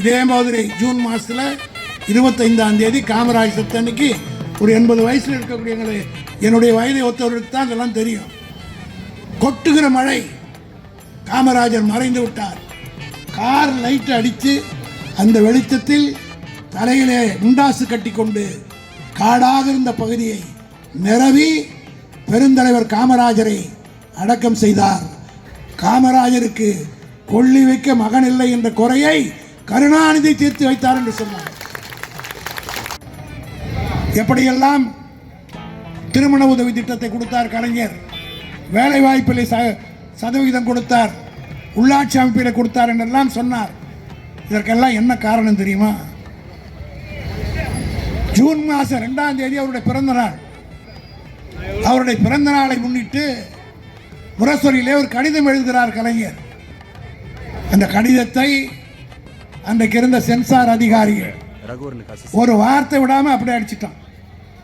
இதே மாதிரி ஜூன் மாதத்தில் இருபத்தைந்தாம் தேதி காமராஜ் சத்தன்னைக்கு ஒரு எண்பது வயசில் இருக்கக்கூடிய எங்களை என்னுடைய வயதை ஒத்தவர்களுக்கு தான் இதெல்லாம் தெரியும். கொட்டுகிற மழை காமராஜர் மறைந்து விட்டார். கார் லைட் அடித்து அந்த வெளிச்சத்தில் தலையிலே முண்டாசு கட்டிக்கொண்டு காடாக இருந்த பகுதியை நிரவி பெருந்தலைவர் காமராஜரை அடக்கம் செய்தார். காமராஜருக்கு கொள்ளி வைக்க மகன் இல்லை என்ற குறையை கருணாநிதி தீர்த்து வைத்தார் என்று சொன்னார். எப்படியெல்லாம் திருமண உதவி திட்டத்தை கொடுத்தார் கலைஞர் வேலை வாய்ப்பில் ச சதவிகிதம் கொடுத்தார் உள்ளாட்சி அமைப்பில் கொடுத்தார் என்றெல்லாம் சொன்னார். இதற்கெல்லாம் என்ன காரணம் தெரியுமா? ஜூன் மாதம் ரெண்டாம் தேதி அவருடைய பிறந்த நாள். அவருடைய பிறந்த நாளை முன்னிட்டு முரசொலியிலே ஒரு கடிதம் எழுதுகிறார் கலைஞர். அந்த கடிதத்தை அன்றைக்கு இருந்த சென்சார் அதிகாரிகள் ஒரு வார்த்தை விடாம அப்படியே அடிச்சிட்டான்.